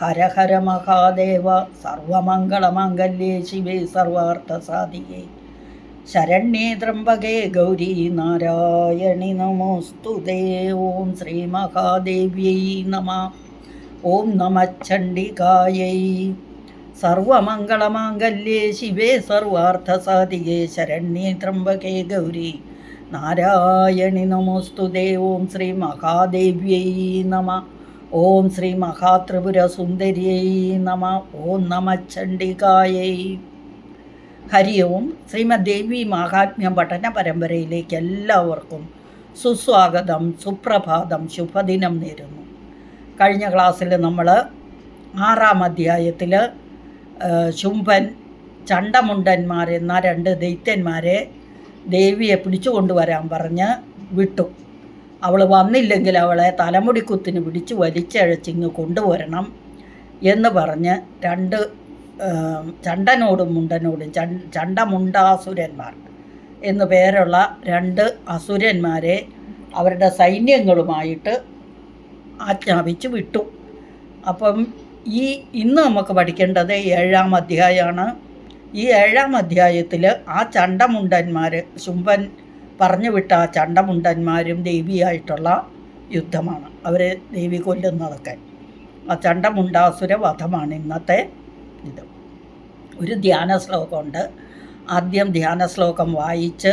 ഹര ഹര മഹാദേവ സർവമംഗളമംഗല്യേ ശിവേ സർവാർത്ഥസാധികേ ശരണ്യേ ത്രംബകേ ഗൗരി നാരായണി നമോസ്തു ഓം ശ്രീ മഹാദേവ്യൈ നമ. ഓം നമ ചണ്ഡികായൈ. സർവമംഗളമാംഗല്യേ ശിവേ സർവാർത്ഥസാധികേ ശരണ്യേ ത്രംബകേ ഗൗരി നാരായണി നമോസ്തു ഓം ശ്രീ മഹാദേവ്യൈ നമ. ഓം ശ്രീ മഹാത്രിപുര സുന്ദരിയൈ നമ ഓം നമ ചണ്ഡികായൈ. ഹരി ഓം. ശ്രീമദ് ദേവി മഹാത്മ്യം പഠന പരമ്പരയിലേക്ക് എല്ലാവർക്കും സുസ്വാഗതം സുപ്രഭാതം ശുഭദിനം നേരുന്നു. കഴിഞ്ഞ ക്ലാസ്സിൽ നമ്മൾ ആറാം അധ്യായത്തിൽ ശുംഭൻ ചണ്ടമുണ്ടന്മാർ എന്ന രണ്ട് ദൈത്യന്മാരെ ദേവിയെ പിടിച്ചു കൊണ്ടുവരാൻ പറഞ്ഞ് വിട്ടു. അവൾ വന്നില്ലെങ്കിൽ അവളെ തലമുടിക്കുത്തിന് പിടിച്ച് വലിച്ചഴച്ചിങ്ങ് കൊണ്ടുവരണം എന്ന് പറഞ്ഞ് രണ്ട് ചണ്ടനോടും മുണ്ടനോടും ചണ്ടമുണ്ടാസുരന്മാർ എന്നു പേരുള്ള രണ്ട് അസുരന്മാരെ അവരുടെ സൈന്യങ്ങളുമായിട്ട് ആജ്ഞാപിച്ച് വിട്ടു. അപ്പം ഈ ഇന്ന് നമുക്ക് പഠിക്കേണ്ടത് ഏഴാം അധ്യായമാണ്. ഈ ഏഴാം അധ്യായത്തിൽ ആ ചണ്ടമുണ്ടന്മാർ ശുംഭൻ പറഞ്ഞു വിട്ട ആ ചണ്ടമുണ്ടന്മാരും ദേവിയായിട്ടുള്ള യുദ്ധമാണ്. അവരെ ദേവി കൊല്ലുന്നതൊക്കെ. ആ ചണ്ടമുണ്ടാസുര വധമാണ് ഇന്നത്തെ ഇത്. ഒരു ധ്യാന ശ്ലോകമുണ്ട് ആദ്യം ധ്യാന ശ്ലോകം വായിച്ച്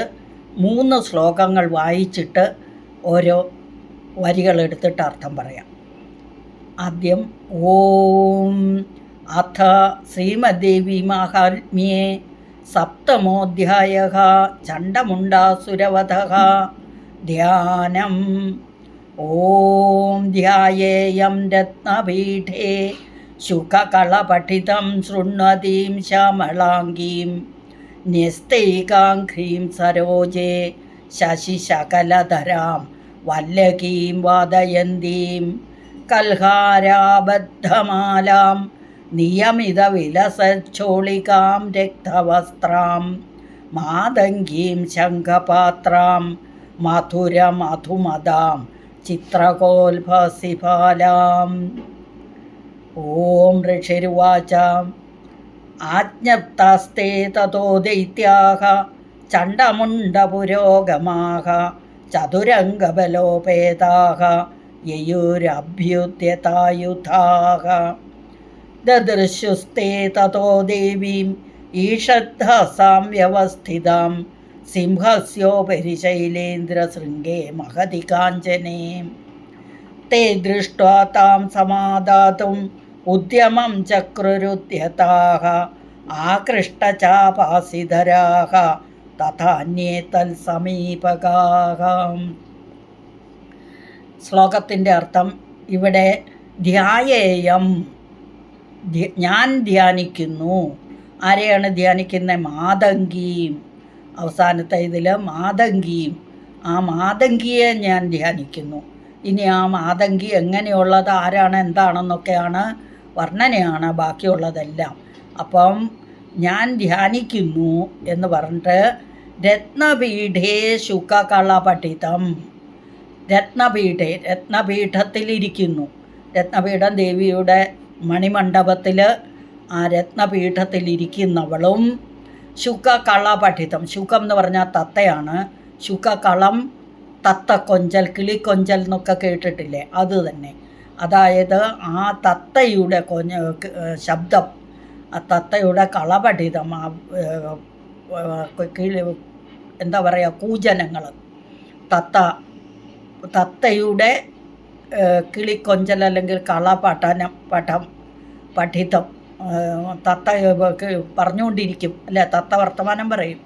മൂന്ന് ശ്ലോകങ്ങൾ വായിച്ചിട്ട് ഓരോ വരികൾ എടുത്തിട്ട് അർത്ഥം പറയാം. ആദ്യം ഓം അഥ ശ്രീമദ്ദേവി മാഹാത്മ്യേ സപ്തമോധ്യായ ചണ്ടമുണ്ടാസുരവധ ധ്യാനം. ഓം ധ്യായേയം രത്നപീഠേ. ശുഖകളപഠിതം ശൃണ്വതീം ശ്യാമളാംഗീം. ന്യസ്തൈകാംഘ്രീം സരോജേ. ശശിശകലധരാം വല്ലകീം വാദയന്തീം. കൽഹാരാബദ്ധമാലാം നിയമിതവിലസച്ചോളികാം രക്തവസ്ത്രാം മാതങ്കീം ശംഖപാത്രാം മധുരമധുമതാം ചിത്രകോൽഭസിഫാലാം. ഓം ഋഷിരുവാച. ആജ്ഞപ്തസ്തേ തതോ ദൈത്യാഹ ചണ്ടമുണ്ടപുരോഗമാഹ ചതുരംഗബലോപേതാഹ യയുരഭ്യുദ്യതായുധാഹ. ദദൃശുസ്തേ തതോ ദേവീം ഈഷദ്ധാസാം വ്യവസ്ഥിതാം സിംഹസ്യോപരി ശൈലേന്ദ്രശൃംഗേ മഹതി കാഞ്ചനേ ते दृष्ट्वा तां समादातुम् उद्यमं चक्रुरुद्यताः आकृष्टचापासिधराः തഥാന്യേ തൽസമീപകാഹ ശ്ലോകത്തിൻ്റെ അർത്ഥം ഇവിടെ ധ്യായേയം ഞാൻ ധ്യാനിക്കുന്നു. ആരെയാണ് ധ്യാനിക്കുന്നത്? മാതങ്കിയും. അവസാനത്തെ ഇതിൽ മാതങ്കിയും. ആ മാതങ്കിയെ ഞാൻ ധ്യാനിക്കുന്നു. ഇനി ആ മാതങ്കി എങ്ങനെയുള്ളത് ആരാണ് എന്താണെന്നൊക്കെയാണ് വർണനയാണ് ബാക്കിയുള്ളതെല്ലാം. അപ്പം ഞാൻ ധ്യാനിക്കുന്നു എന്ന് പറഞ്ഞിട്ട് രത്നപീഠേ ശുഖകളപഠിതം രത്നപീഠേ രത്നപീഠത്തിലിരിക്കുന്നു. രത്നപീഠം ദേവിയുടെ മണിമണ്ഡപത്തിൽ ആ രത്നപീഠത്തിലിരിക്കുന്നവളും പഠിത്തം ശുഖം എന്ന് പറഞ്ഞാൽ തത്തയാണ്. ശുക്കക്കളം തത്ത കൊഞ്ചൽ കിളിക്കൊഞ്ചൽ എന്നൊക്കെ കേട്ടിട്ടില്ലേ? അത് തന്നെ. അതായത് ആ തത്തയുടെ കൊഞ്ഞ ശബ്ദം ആ തത്തയുടെ കളപഠിതം ആ കിളി എന്താ പറയുക കൂജനങ്ങൾ തത്ത തത്തയുടെ കിളിക്കൊഞ്ചൽ അല്ലെങ്കിൽ കളപഠനം പഠം പഠിത്തം തത്ത പറഞ്ഞുകൊണ്ടിരിക്കും. അല്ലേ? തത്ത വർത്തമാനം പറയും.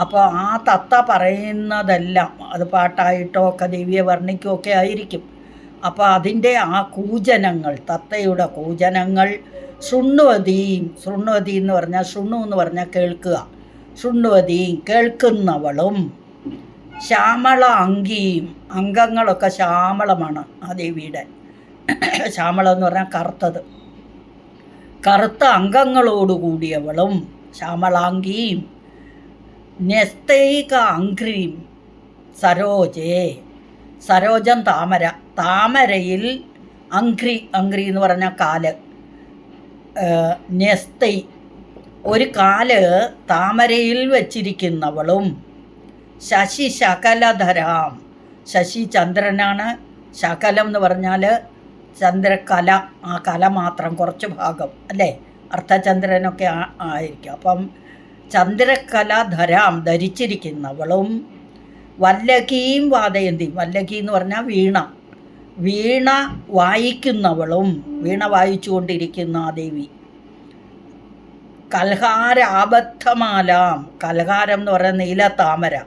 അപ്പോൾ ആ തത്ത പറയുന്നതെല്ലാം അത് പാട്ടായിട്ടോ ഒക്കെ ദേവിയെ വർണിക്കുകയൊക്കെ ആയിരിക്കും. അപ്പോൾ അതിന്റെ ആ കൂജനങ്ങൾ തത്തയുടെ കൂജനങ്ങൾ ശൃണ്വതീം ശൃണ്വതി എന്ന് പറഞ്ഞാൽ ശൃണ്ണു എന്ന് പറഞ്ഞാൽ കേൾക്കുക. ശൃണ്വതീം കേൾക്കുന്നവളും ശ്യാമള അങ്കിയും അംഗങ്ങളൊക്കെ ശ്യാമളമാണ് ആ ദേവിയുടെ ശ്യാമളം എന്ന് പറഞ്ഞാൽ കറുത്തത്. കറുത്ത അംഗങ്ങളോടുകൂടിയവളും ശ്യാമളാംഗിയും നെസ്തൈക അങ്ക്രീം സരോജേ സരോജം താമര. താമരയിൽ അങ്ക്രി അങ്ക്രി എന്ന് പറഞ്ഞ കാൽ നെസ്തൈ ഒരു കാൽ താമരയിൽ വച്ചിരിക്കുന്നവളും ശശി ശകലധരാം. ശശി ചന്ദ്രനാണ്. ശകലം എന്ന് പറഞ്ഞാൽ ചന്ദ്രകല ആ കല മാത്രം കുറച്ച് ഭാഗം അല്ലേ? അർദ്ധചന്ദ്രനൊക്കെ ആ- ആയിരിക്കും. അപ്പം ചന്ദ്രകല ധരാം ധരിച്ചിരിക്കുന്നവളും വല്ലകീം വാദയന്തിയും വല്ലകി എന്ന് പറഞ്ഞാൽ വീണ. വീണ വായിക്കുന്നവളും വീണ വായിച്ചുകൊണ്ടിരിക്കുന്ന ആ ദേവി. കൽഹാരാബദ്ധമാലാം. കൽഹാരം എന്ന് പറയുന്ന നീല നീലത്താമര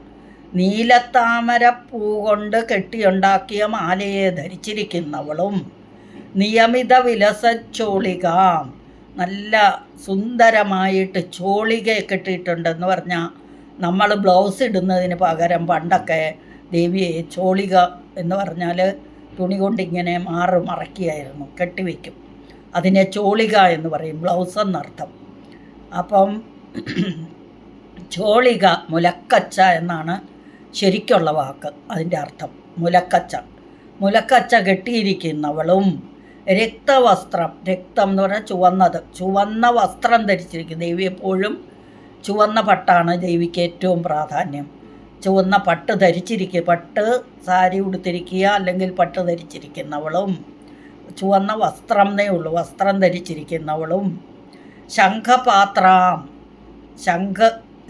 പൂ കൊണ്ട് കെട്ടിയുണ്ടാക്കിയ മാലയെ ധരിച്ചിരിക്കുന്നവളും നിയമിത വിലസച്ചോളിക. നല്ല സുന്ദരമായിട്ട് ചോളിക കെട്ടിയിട്ടുണ്ടെന്ന് പറഞ്ഞാൽ നമ്മൾ ബ്ലൗസ് ഇടുന്നതിന് പകരം പണ്ടൊക്കെ ദേവിയെ ചോളിക എന്ന് പറഞ്ഞാൽ തുണി കൊണ്ടിങ്ങനെ മാറ് മറക്കിയായിരുന്നു കെട്ടിവെക്കും. അതിനെ ചോളിക എന്ന് പറയും ബ്ലൗസ് എന്നർത്ഥം. അപ്പം ചോളിക മുലക്കച്ച എന്നാണ് ശരിക്കുള്ള വാക്ക് അതിന്റെ അർത്ഥം മുലക്കച്ച. മുലക്കച്ച കെട്ടിയിരിക്കുന്നവളും രക്തവസ്ത്രം രക്തം എന്ന് പറഞ്ഞാൽ ചുവന്നത് ചുവന്ന വസ്ത്രം ധരിച്ചിരിക്കും ദേവി എപ്പോഴും ചുവന്ന പട്ടാണ് ദേവിക്ക് ഏറ്റവും പ്രാധാന്യം. ചുവന്ന പട്ട് ധരിച്ചിരിക്കുക പട്ട് സാരി ഉടുത്തിരിക്കുക അല്ലെങ്കിൽ പട്ട് ധരിച്ചിരിക്കുന്നവളും ചുവന്ന വസ്ത്രം എന്നേ ഉള്ളൂ വസ്ത്രം ധരിച്ചിരിക്കുന്നവളും. ശംഖപാത്രാം ശംഖ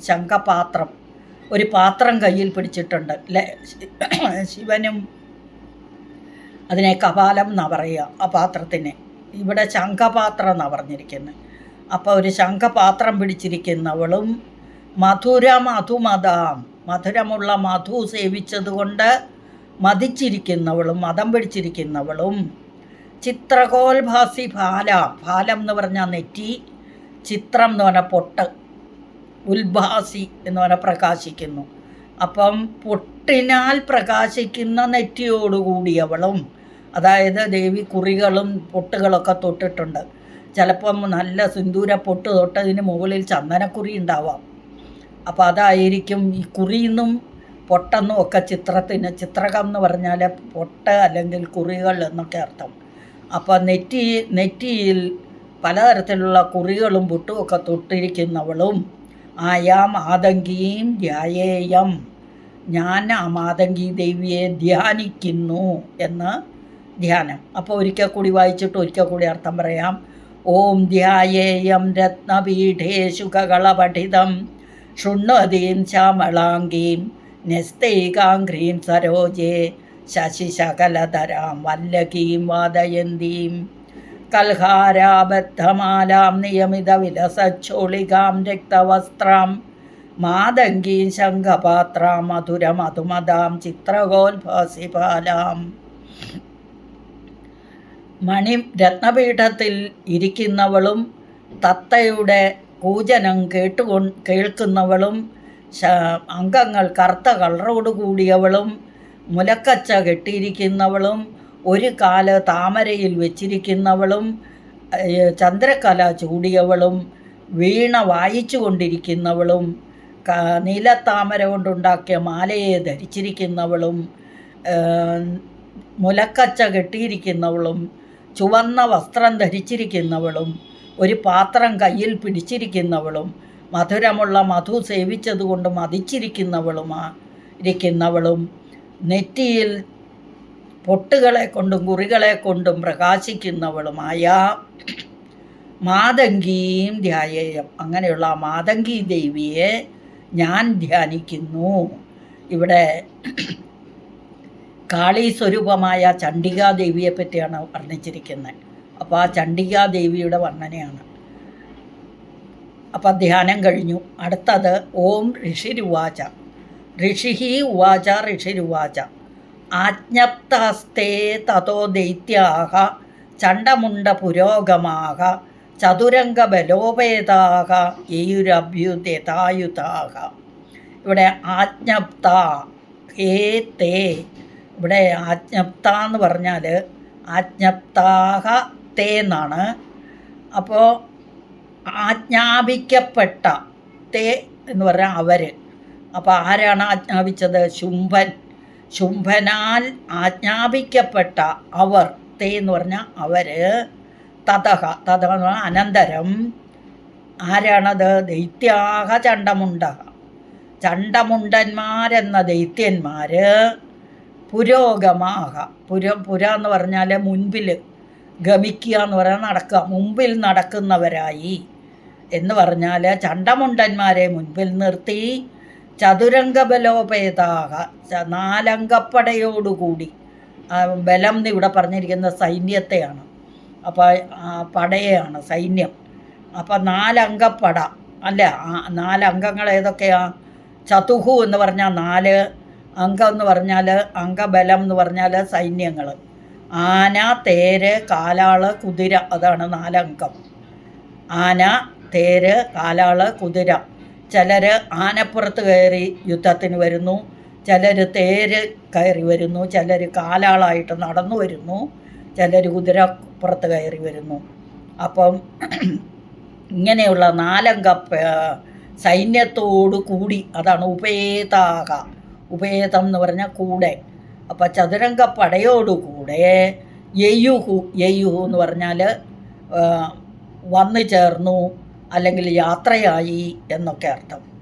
ശംഖപാത്രം. ഒരു പാത്രം കയ്യിൽ പിടിച്ചിട്ടുണ്ട്. അല്ലേ ശിവനും അതിനെ കപാലം എന്നാണ് പറയുക ആ പാത്രത്തിനെ. ഇവിടെ ശംഖപാത്രം എന്നാണ് പറഞ്ഞിരിക്കുന്നത് അപ്പോൾ ഒരു ശംഖപാത്രം പിടിച്ചിരിക്കുന്നവളും മധുര മധുമതാം മധുരമുള്ള മധു സേവിച്ചതുകൊണ്ട് മതിച്ചിരിക്കുന്നവളും മതം പിടിച്ചിരിക്കുന്നവളും. ചിത്രകോൽഭാസി ഭാല ഫാലം എന്ന് പറഞ്ഞാൽ നെറ്റി. ചിത്രം എന്ന് പറഞ്ഞാൽ പൊട്ട്. ഉൽഭാസി എന്ന് പറഞ്ഞാൽ പ്രകാശിക്കുന്നു. അപ്പം പൊട്ടിനാൽ പ്രകാശിക്കുന്ന നെറ്റിയോടുകൂടിയവളും അതായത് ദേവി കുറികളും പൊട്ടുകളൊക്കെ തൊട്ടിട്ടുണ്ട്. ചിലപ്പം നല്ല സിന്ദൂര പൊട്ട് തൊട്ടതിന് മുകളിൽ ചന്ദനക്കുറി ഉണ്ടാവാം. അപ്പോൾ അതായിരിക്കും ഈ കുറിയെന്നും പൊട്ടെന്നും ഒക്കെ ചിത്രത്തിന് ചിത്രകം എന്ന് പറഞ്ഞാൽ പൊട്ട് അല്ലെങ്കിൽ കുറികൾ എന്നൊക്കെ അർത്ഥം. അപ്പോൾ നെറ്റി നെറ്റിയിൽ പലതരത്തിലുള്ള കുറികളും പൊട്ടുമൊക്കെ തൊട്ടിരിക്കുന്നവളും ആയാ ആതങ്കീം ധ്യായേയം. ഞാൻ ആ മാതങ്കി ദേവിയെ ധ്യാനിക്കുന്നു എന്ന് ധ്യാനം. അപ്പോൾ ഒരിക്കൽ കൂടി വായിച്ചിട്ട് ഒരിക്കൽ കൂടി അർത്ഥം പറയാം. ഓം ധ്യായേയം രത്നപീഠേ കകളപഠിതം ശൃണ്വതീം ശ്യാമളാംഗീം നെസ്തൈകാംഘ്രീം സരോജേ. ശശിശകലധരാം വല്ലകീം വാദയന്തീം. കൽഹാരാബദ്ധമാലാം നിയമിത വിലസച്ചോളികാം രക്തവസ്ത്രാം മാതങ്കീം ശംഖപാത്രാം മധുരമധുമതാം ചിത്രകോൽഭാസിപാലാം. മണി രത്നപീഠത്തിൽ ഇരിക്കുന്നവളും തത്തയുടെ കൂജനം കേട്ടുകൊ കേൾക്കുന്നവളും അംഗങ്ങൾ കറുത്ത കളറോട് കൂടിയവളും മുലക്കച്ച കെട്ടിയിരിക്കുന്നവളും ഒരു കാല താമരയിൽ വെച്ചിരിക്കുന്നവളും ചന്ദ്രകല ചൂടിയവളും വീണ വായിച്ചു കൊണ്ടിരിക്കുന്നവളും നീലത്താമര കൊണ്ടുണ്ടാക്കിയ മാലയെ ധരിച്ചിരിക്കുന്നവളും മുലക്കച്ച കെട്ടിയിരിക്കുന്നവളും ചുവന്ന വസ്ത്രം ധരിച്ചിരിക്കുന്നവളും ഒരു പാത്രം കയ്യിൽ പിടിച്ചിരിക്കുന്നവളും മധുരമുള്ള മധു സേവിച്ചതുകൊണ്ട് മതിച്ചിരിക്കുന്നവളുമാ ഇരിക്കുന്നവളും. നെറ്റിയിൽ പൊട്ടുകളെ കൊണ്ടും കുറികളെ കൊണ്ടും പ്രകാശിക്കുന്നവളുമായ മാതങ്കിയും ധ്യായേയം. അങ്ങനെയുള്ള മാതങ്കി ദേവിയെ ഞാൻ ധ്യാനിക്കുന്നു. ഇവിടെ കാളി സ്വരൂപമായ ചണ്ഡികാദേവിയെ പറ്റിയാണ് വർണിച്ചിരിക്കുന്നത്. അപ്പോൾ ആ ചണ്ഡികാദേവിയുടെ വർണനയാണ്. അപ്പം ധ്യാനം കഴിഞ്ഞു. അടുത്തത് ഓം ഋഷിരുവാച. ഋഷിഹി ഉവാച ഋഷിരുവാച. ആജ്ഞപ്തഹസ്തേ തതോ ദൈത്യാഹ ചണ്ഡമുണ്ട പുരോഗമാഹ ചതുരംഗ ബലോപേതാഹ ഏയുരഭ്യുതായുതാഹ ഇവിടെ ആജ്ഞപ്ത ഹേ തേ. ഇവിടെ ആജ്ഞപ്ത എന്ന് പറഞ്ഞാൽ ആജ്ഞപ്താഹ തേ എന്നാണ്. അപ്പോൾ ആജ്ഞാപിക്കപ്പെട്ട തേ എന്ന് പറഞ്ഞാൽ അവർ അപ്പോൾ ആരാണ് ആജ്ഞാപിച്ചത്? ശുംഭൻ. ശുംഭനാൽ ആജ്ഞാപിക്കപ്പെട്ട അവർ തേ എന്ന് പറഞ്ഞാൽ അവർ തതഹ തതഹ എന്ന് പറഞ്ഞാൽ അനന്തരം. ആരാണത്? ദൈത്യാഹ ചണ്ടമുണ്ട ചണ്ടമുണ്ടന്മാരെന്ന ദൈത്യന്മാർ പുരോഗമാഹ. പുര പുര എന്ന് പറഞ്ഞാൽ മുൻപിൽ ഗമിക്കുക എന്ന് പറഞ്ഞാൽ നടക്കുക. മുമ്പിൽ നടക്കുന്നവരായി എന്ന് പറഞ്ഞാൽ ചണ്ടമുണ്ടന്മാരെ മുൻപിൽ നിർത്തി ചതുരംഗബലോപേതാക ച- നാലംഗപ്പടയോടുകൂടി. ബലം എന്ന് ഇവിടെ പറഞ്ഞിരിക്കുന്ന സൈന്യത്തെയാണ്. അപ്പോൾ പടയാണ് സൈന്യം. അപ്പോൾ നാലംഗപ്പട അല്ല നാലംഗങ്ങൾ ഏതൊക്കെയാണ് ചതുഹു എന്ന് പറഞ്ഞാൽ നാല് അംഗം എന്ന് പറഞ്ഞാൽ അംഗബലം എന്ന് പറഞ്ഞാൽ സൈന്യങ്ങൾ. ആന തേര് കാലാൾ കുതിര അതാണ് നാലംഗം. ആന തേര് കാലാൾ കുതിര. ചിലർ ആനപ്പുറത്ത് കയറി യുദ്ധത്തിന് വരുന്നു ചിലർ തേര് കയറി വരുന്നു ചിലർ കാലാളായിട്ട് നടന്നു വരുന്നു ചിലർ കുതിരപ്പുറത്ത് കയറി വരുന്നു. അപ്പം ഇങ്ങനെയുള്ള നാലംഗ സൈന്യത്തോടു കൂടി അതാണ് ഉപേതാക ഉപേതം എന്ന് പറഞ്ഞാൽ കൂടെ. അപ്പം ചതുരംഗ പടയോടുകൂടെ യയുഹു യയുഹു എന്ന് പറഞ്ഞാൽ വന്നു ചേർന്നു. അല്ലെങ്കിൽ യാത്രയായി എന്നൊക്കെ അർത്ഥം.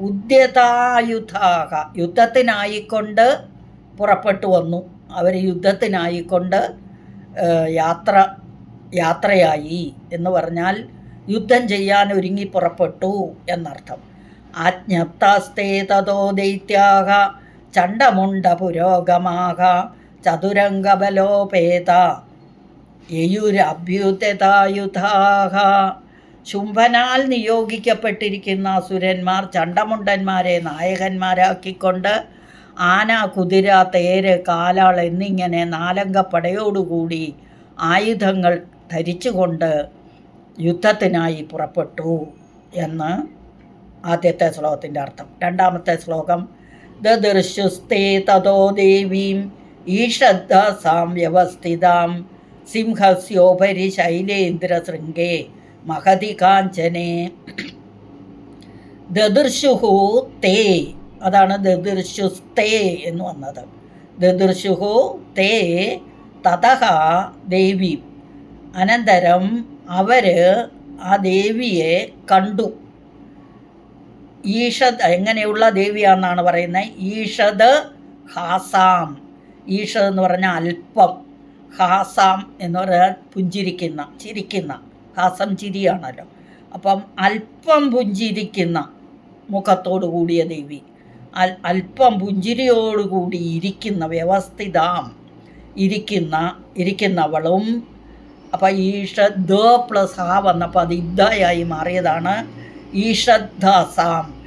ഉദ്യതായുധാക യുദ്ധത്തിനായിക്കൊണ്ട് പുറപ്പെട്ടു വന്നു. അവർ യുദ്ധത്തിനായിക്കൊണ്ട് യാത്ര യാത്രയായി എന്ന് പറഞ്ഞാൽ യുദ്ധം ചെയ്യാൻ ഒരുങ്ങി പുറപ്പെട്ടു എന്നർത്ഥം. ആജ്ഞപ്താസ്തേ തതോ ദൈത്യാക ചണ്ടമുണ്ട പുരോഗമാക ചതുരംഗബലോപേത യയുരഭ്യുതതായുധാഹ ശുംഭനാൽ നിയോഗിക്കപ്പെട്ടിരിക്കുന്ന അസുരന്മാർ ചണ്ടമുണ്ടന്മാരെ നായകന്മാരാക്കിക്കൊണ്ട് ആന കുതിര തേര് കാലാൾ എന്നിങ്ങനെ നാലംഗപ്പടയോടുകൂടി ആയുധങ്ങൾ ധരിച്ചുകൊണ്ട് യുദ്ധത്തിനായി പുറപ്പെട്ടു എന്ന് ആദ്യത്തെ ശ്ലോകത്തിന്റെ അർത്ഥം. രണ്ടാമത്തെ ശ്ലോകം ദൃശ്യുസ്തേ തതോ ദേവീം ഈഷദ്ധാസാം വ്യവസ്ഥിതാം സിംഹസ്യോപരി ശൈലേന്ദ്രശൃംഗേ മഹതി കാഞ്ചനേ ദദൃശുഹു തേ. അതാണ് ദദൃശുസ്തേ എന്ന് വന്നത്. ദദൃശുഹു തേ തതഹ ദേവി. അനന്തരം അവർ ആ ദേവിയെ കണ്ടു. ഈഷദ് എങ്ങനെയുള്ള ദേവിയാണെന്നാണ് പറയുന്നത്? ഈഷദ് ഹാസാം. ഈഷദ് എന്ന് പറഞ്ഞാൽ അല്പം. ഹാസാം എന്ന് പറഞ്ഞാൽ പുഞ്ചിരിക്കുന്ന ചിരിക്കുന്ന. ഹാസം ചിരിയാണല്ലോ. അപ്പം അല്പം പുഞ്ചിരിക്കുന്ന മുഖത്തോടു കൂടിയ ദേവി അൽ അല്പം പുഞ്ചിരിയോടുകൂടി ഇരിക്കുന്ന വ്യവസ്ഥിതാം. ഇരിക്കുന്ന ഇരിക്കുന്നവളും അപ്പം ഈഷദ് പ്ലസ് ആ വന്നപ്പോൾ അത് ഇദ്ദായി മാറിയതാണ്. ഈഷദ്ധാസാം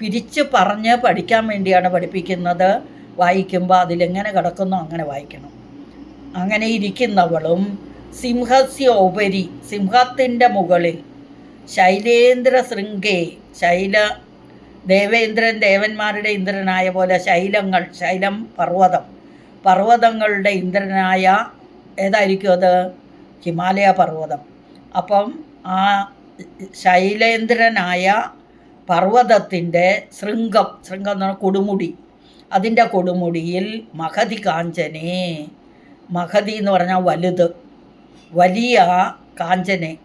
പിരിച്ച് പറഞ്ഞ് പഠിക്കാൻ വേണ്ടിയാണ് പഠിപ്പിക്കുന്നത്. വായിക്കുമ്പോൾ അതിലെങ്ങനെ കിടക്കുന്നോ അങ്ങനെ വായിക്കണം. അങ്ങനെ ഇരിക്കുന്നവളും സിംഹസ്യോപരി സിംഹത്തിന്റെ മുകളിൽ. ശൈലേന്ദ്ര ശൃംഗേ ശൈല ദേവേന്ദ്രൻ ദേവന്മാരുടെ ഇന്ദ്രനായ പോലെ ശൈലങ്ങൾ ശൈലം പർവതം. പർവതങ്ങളുടെ ഇന്ദ്രനായ ഏതായിരിക്കും അത്? ഹിമാലയ പർവതം. അപ്പം ആ ശൈലേന്ദ്രനായ പർവതത്തിന്റെ ശൃംഗം ശൃംഗം എന്ന് പറഞ്ഞാൽ കൊടുമുടി. അതിന്റെ കൊടുമുടിയിൽ മഹതി കാഞ്ചനേ. മഹതി എന്ന് പറഞ്ഞാൽ വലുത്. വലിയ കാഞ്ചനെ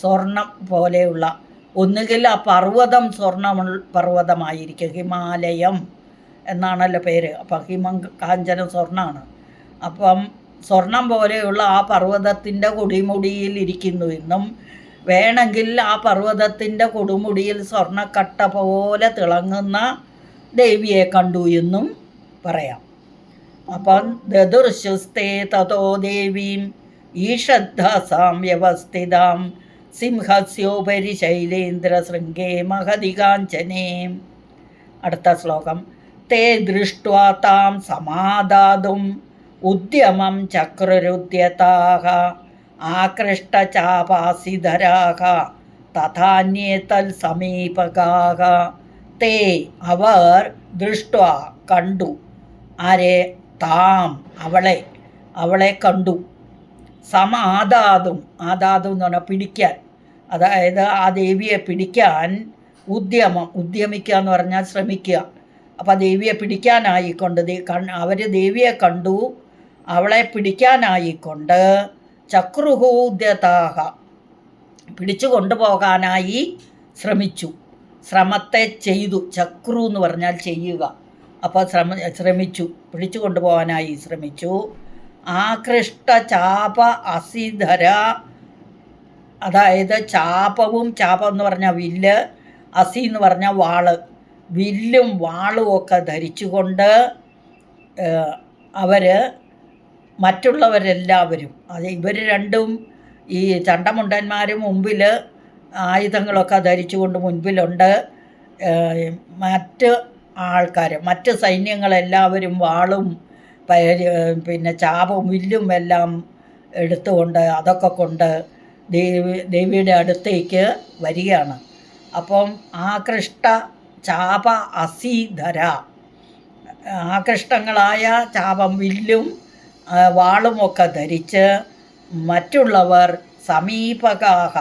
സ്വർണം പോലെയുള്ള ഒന്നുകിൽ ആ പർവതം സ്വർണ പർവതമായിരിക്കും. ഹിമാലയം എന്നാണല്ലോ പേര്. അപ്പം ഹിമം കാഞ്ചനം സ്വർണമാണ് അപ്പം സ്വർണം പോലെയുള്ള ആ പർവതത്തിന്റെ കൊടിമുടിയിൽ ഇരിക്കുന്നു എന്നും വേണമെങ്കിൽ ആ പർവതത്തിന്റെ കൊടുമുടിയിൽ സ്വർണക്കട്ട പോലെ തിളങ്ങുന്ന ദേവിയെ കണ്ടു എന്നും പറയാം. അപ്പം ദദുർശുസ്തേ തതോ ദേവീം ഈഷദ്ധാസാം വ്യവസ്ഥിതാം സിംഹസ്യോപരി ശൈലേന്ദ്ര ശൃംഗേ മഹതി കാഞ്ചനേ അടുത്ത ശ്ലോകം. തേ ദൃഷ്ട്വാ താം സമാദാതും ഉദ്യമം ചക്രരുദ്യതാഹ ആകൃഷ്ടചാപാസിധരാഹ തഥാന്യേ തൽ സമീപകാഹ തേ അവർ ദൃഷ്ട കണ്ടു. ആരെ? താം അവളെ. അവളെ കണ്ടു. സമാദാതും ആദാതും എന്ന് പറഞ്ഞാൽ പിടിക്കാൻ. അതായത് ആ ദേവിയെ പിടിക്കാൻ ഉദ്യമം ഉദ്യമിക്കുക എന്ന് പറഞ്ഞാൽ ശ്രമിക്കുക. അപ്പോൾ ദേവിയെ പിടിക്കാനായിക്കൊണ്ട് അവർ ദേവിയെ കണ്ടു. അവളെ പിടിക്കാനായിക്കൊണ്ട് ചക്രുഹൂദ്യതാഹ പിടിച്ചു കൊണ്ടുപോകാനായി ശ്രമിച്ചു. ശ്രമത്തെ ചെയ്തു. ചക്രു എന്ന് പറഞ്ഞാൽ ചെയ്യുക. അപ്പോൾ ശ്രമ ശ്രമിച്ചു. പിടിച്ചു കൊണ്ടുപോകാനായി ശ്രമിച്ചു. ആകൃഷ്ട ചാപ അസിധര. അതായത് ചാപവും ചാപ എന്ന് പറഞ്ഞാൽ വില്ല് അസി എന്ന് പറഞ്ഞാൽ വാൾ. വില്ലും വാളും ഒക്കെ ധരിച്ചുകൊണ്ട് അവർ മറ്റുള്ളവരെല്ലാവരും അത് ഇവർ രണ്ടും ഈ ചണ്ടമുണ്ടന്മാർ മുമ്പിൽ ആയുധങ്ങളൊക്കെ ധരിച്ചുകൊണ്ട് മുൻപിലുണ്ട്. മറ്റ് ആൾക്കാർ മറ്റ് സൈന്യങ്ങളെല്ലാവരും വാളും പിന്നെ ചാപവും വില്ലും എല്ലാം എടുത്തുകൊണ്ട് അതൊക്കെ കൊണ്ട് ദേവി ദേവിയുടെ അടുത്തേക്ക് വരികയാണ്. അപ്പം ആകൃഷ്ട ചാപ അസീധര. ആകൃഷ്ടങ്ങളായ ചാപം വില്ലും വാളുമൊക്കെ ധരിച്ച് മറ്റുള്ളവർ സമീപകാഹ.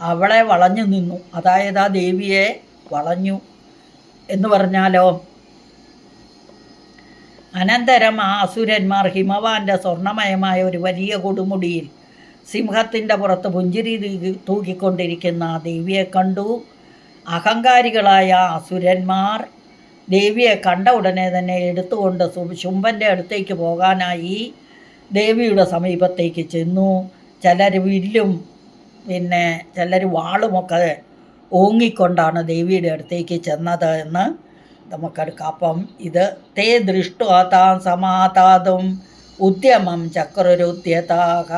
അവളെ വളഞ്ഞു നിന്നു. അതായത് ആ ദേവിയെ വളഞ്ഞു. എന്ന് പറഞ്ഞാലോ? അനന്തരം ആ അസുരന്മാർ ഹിമവാന്റെ സ്വർണമയമായ ഒരു വലിയ കൊടുമുടിയിൽ സിംഹത്തിന്റെ പുറത്ത് പുഞ്ചിരി തൂകി- തൂക്കിക്കൊണ്ടിരിക്കുന്ന ആ ദേവിയെ കണ്ടു. അഹങ്കാരികളായ അസുരന്മാർ ദേവിയെ കണ്ട ഉടനെ തന്നെ എടുത്തുകൊണ്ട് ശുംഭന്റെ അടുത്തേക്ക് പോകാനായി ദേവിയുടെ സമീപത്തേക്ക് ചെന്നു. ചിലർ വില്ലും പിന്നെ ചിലർ വാളുമൊക്കെ ഓങ്ങിക്കൊണ്ടാണ് ദേവിയുടെ അടുത്തേക്ക് ചെന്നത് എന്ന് നമുക്കെടുക്കാം അപ്പം ഇത് തേ ദൃഷ്ടു താൻ സമാതാതും ഉദ്യമം ചക്രരുദ്യതാഹ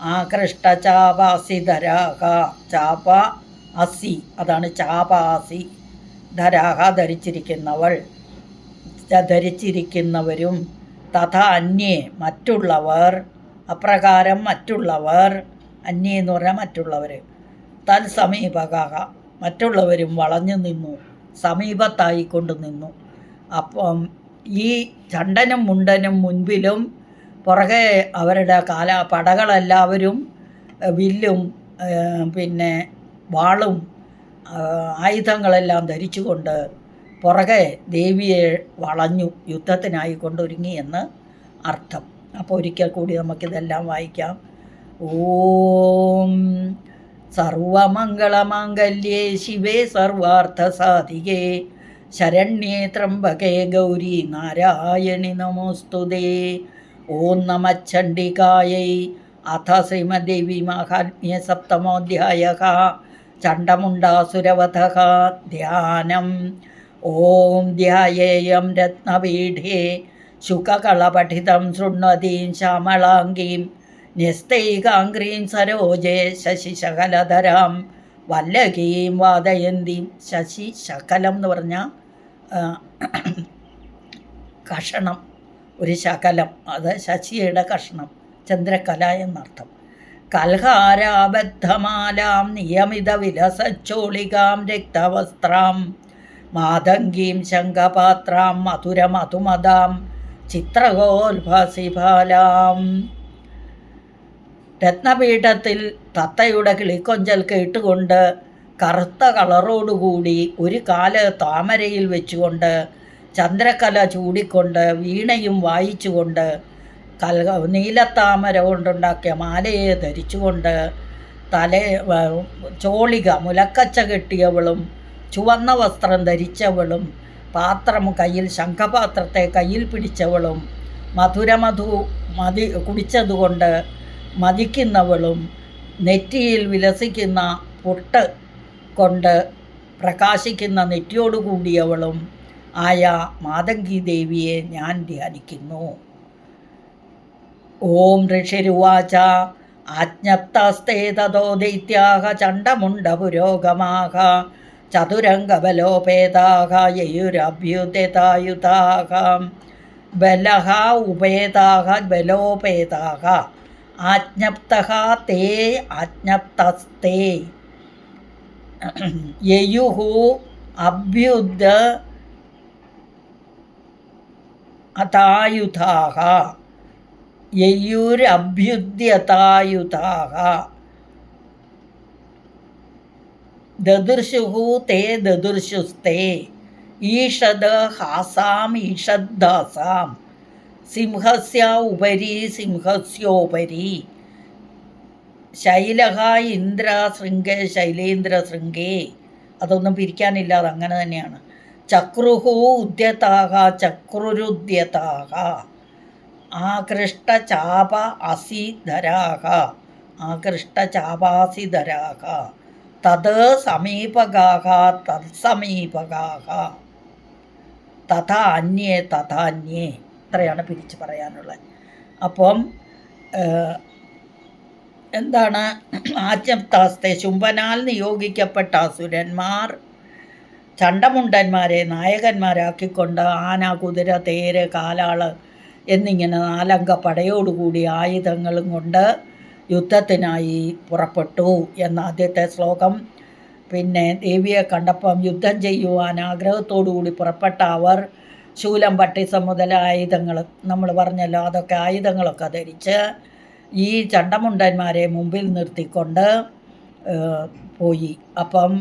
ആകൃഷ്ടചാപാസിധരാഹ ചാപ അസി അതാണ് ചാപാസി. ധരാഹ ധരിച്ചിരിക്കുന്നവൾ ധരിച്ചിരിക്കുന്നവരും തഥ അന്യേ മറ്റുള്ളവർ അപ്രകാരം മറ്റുള്ളവർ അന്യേ എന്ന് പറഞ്ഞാൽ മറ്റുള്ളവർ തൽസമീപകാഹ മറ്റുള്ളവരും വളഞ്ഞു നിന്നു. സമീപത്തായിക്കൊണ്ട് നിന്നു. അപ്പം ഈ ചണ്ടനും മുണ്ടനും മുൻപിലും പുറകെ അവരുടെ കാല പടകളെല്ലാവരും വില്ലും പിന്നെ വാളും ആയുധങ്ങളെല്ലാം ധരിച്ചുകൊണ്ട് പുറകെ ദേവിയെ വളഞ്ഞു യുദ്ധത്തിനായി കൊണ്ടൊരുങ്ങി എന്ന് അർത്ഥം. അപ്പോൾ ഒരിക്കൽ കൂടി നമുക്കിതെല്ലാം വായിക്കാം. ഓം സർവമംഗളമാംഗല്യേ ശിവേ സർവാർത്ഥസാധികേ. ശരണ്യേ ത്രംബകേ ഗൗരി നാരായണി നമോസ്തുതേ. ഓം നമച്ചണ്ഡികായൈ അഥ ശ്രീമദേവി മഹാത്മ്യ സപ്തമോധ്യായ ചണ്ഡമുണ്ടാസുരവധ ധ്യാനം. ഓം ധ്യായേയം രത്നപീഠേ. ശുകകളപഠിതം ശൃണ്വതീം ശ്യാമളാംഗീം ന്യസ്തൈകാംഗ്രീം സരോജേ ശശിശകലധരാം വല്ലകീം വാദയന്തിയും ശശി ശകലം എന്ന് പറഞ്ഞാൽ കഷണം ഒരു ശകലം. അത് ശശിയുടെ കഷണം ചന്ദ്രകല എന്നർത്ഥം. കൽഹാരാബദ്ധമാലാം നിയമിത വിലസച്ചോളികാം രക്തവസ്ത്രാം. മാതങ്കീം ശങ്കപാത്രാം മധുരമധുമതാം ചിത്രകോത്ഭസിഫാലാം രത്നപീഠത്തിൽ തത്തയുടെ കിളിക്കൊഞ്ചൽ കേട്ടുകൊണ്ട് കറുത്ത കളറോടുകൂടി ഒരു കാൽ താമരയിൽ വെച്ചുകൊണ്ട് ചന്ദ്രക്കല ചൂടിക്കൊണ്ട് വീണയും വായിച്ചുകൊണ്ട് കൽ നീലത്താമര കൊണ്ടുണ്ടാക്കിയ മാലയെ ധരിച്ചുകൊണ്ട് തല ചോളിക മുലക്കച്ച കെട്ടിയവളും ചുവന്ന വസ്ത്രം ധരിച്ചവളും പാത്രം കയ്യിൽ ശംഖപാത്രത്തെ കയ്യിൽ പിടിച്ചവളും മധുരമധു മതി കുടിച്ചതുകൊണ്ട് മതിക്കുന്നവളും നെറ്റിയിൽ വിലസിക്കുന്ന പൊട്ട് കൊണ്ട് പ്രകാശിക്കുന്ന നെറ്റിയോടുകൂടിയവളും ആയ മാതങ്കി ദേവിയെ ഞാൻ ധ്യാനിക്കുന്നു. ഓം ഋഷിരുവാച ആജ്ഞപ്തസ്തേ തതോ ദൈത്യാഹ ചണ്ഡമുണ്ട പുരോഗമാഹ ചതുരംഗബലോപേതാഹ യയുരഭ്യുദിതായുധാഹ ബലഹ ഉപേതാഹ ബലോപേതാഹ ആജ്ഞപ്തഃ തേ ആജ്ഞപ്തസ്തേ യയുഹു അഭ്യുദ്ധ അതായുധാः യയുരഭ്യുദ്യതായുധാः ദദൃശുഹു തേ ദദൃശുസ്തേ ഈഷദ് ഹാസാം ഈഷദ്ദാസാം സിംഹസ്യ ഉപരി സിംഹസ്യോപരി. ശൈലഹ ഇന്ദ്ര ശൃംഗേ ശൈലേന്ദ്ര ശൃംഗേ. അതൊന്നും പിരിക്കാനില്ലാതെ അങ്ങനെ തന്നെയാണ്. ചക്രുഹു ഉദ്യതാഹ ചക്രുരുദ്യതാഹ. ആകൃഷ്ടചാപ അസിധരാഹ. ആകൃഷ്ടചാപാസിധരാഹ. തത് സമീപകാഹ തത്സമീപകാഹ തഥാ അന്യേ തഥാന്യേ. ഇത്രയാണ് പിരിച്ചു പറയാനുള്ളത്. അപ്പം എന്താണ് ആദ്യത്താസ്തെ ശുംഭനാൽ നിയോഗിക്കപ്പെട്ട അസുരന്മാർ ചണ്ടമുണ്ടന്മാരെ നായകന്മാരാക്കിക്കൊണ്ട് ആന കുതിര തേര് കാലാൾ എന്നിങ്ങനെ നാലംഗ പടയോടുകൂടി ആയുധങ്ങളും കൊണ്ട് യുദ്ധത്തിനായി പുറപ്പെട്ടു എന്ന ആദ്യത്തെ ശ്ലോകം. പിന്നെ ദേവിയെ കണ്ടപ്പം യുദ്ധം ചെയ്യുവാൻ ആഗ്രഹത്തോടുകൂടി പുറപ്പെട്ട അവർ ശൂലം പട്ടിസം മുതൽ ആയുധങ്ങൾ നമ്മൾ പറഞ്ഞല്ലോ അതൊക്കെ ആയുധങ്ങളൊക്കെ ധരിച്ച് ഈ ചണ്ടമുണ്ടന്മാരെ മുമ്പിൽ നിർത്തിക്കൊണ്ട് പോയി. അപ്പം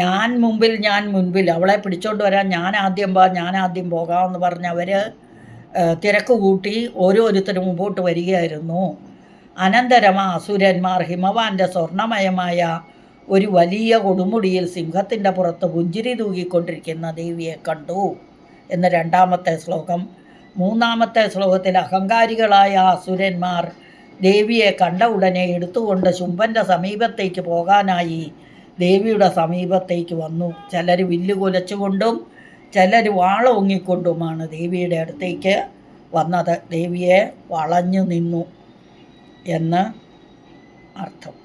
ഞാൻ മുമ്പിൽ ഞാൻ മുൻപിൽ അവളെ പിടിച്ചോണ്ട് വരാൻ ഞാൻ ആദ്യം പോ ഞാൻ ആദ്യം പോകാമെന്ന് അവർ തിരക്ക് കൂട്ടി ഓരോരുത്തരും മുമ്പോട്ട് വരികയായിരുന്നു. അനന്തരം അസുരന്മാർ ഹിമവാന്റെ സ്വർണമയമായ ഒരു വലിയ കൊടുമുടിയിൽ സിംഹത്തിന്റെ പുറത്ത് പുഞ്ചിരി തൂകിക്കൊണ്ടിരിക്കുന്ന ദേവിയെ കണ്ടു. എന്ന രണ്ടാമത്തെ ശ്ലോകം. മൂന്നാമത്തെ ശ്ലോകത്തിൽ അഹങ്കാരികളായ അസുരന്മാർ ദേവിയെ കണ്ട ഉടനെ എടുത്തുകൊണ്ട് ശുംഭന്റെ സമീപത്തേക്ക് പോകാനായി ദേവിയുടെ സമീപത്തേക്ക് വന്നു. ചിലർ വില്ല് കുലച്ചുകൊണ്ടും ചിലർ വാള ഒങ്ങിക്കൊണ്ടുമാണ് ദേവിയുടെ അടുത്തേക്ക് വന്നത്. ദേവിയെ വളഞ്ഞു നിന്നു എന്ന് അർത്ഥം.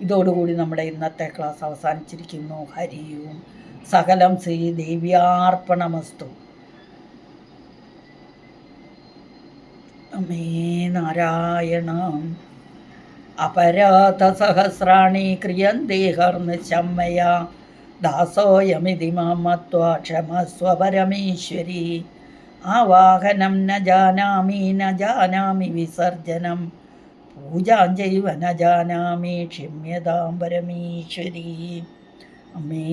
ഇതോടുകൂടി നമ്മുടെ ഇന്നത്തെ ക്ലാസ് അവസാനിച്ചിരിക്കുന്നു. ഹരിയും സകലം ശ്രീ ദേവ്യാർപ്പണമസ്തു. അമേ നാരായണ. അപരാധസഹസ്രാണി ക്രിയന്തേ ഹർനിശമ്മയ. ദാസോയമിതി മാം ക്ഷമസ്വപരമേശ്വരി. ക്ഷമസ്വ പരമേശ്വരി ആവാഹനം ന ജാനാമി ന ജാനാമി വിസർജനം. പൂജാം ചൈവ ന ജാനാമി ക്ഷിമ്യതാം പരമേശ്വരി അമ്മേ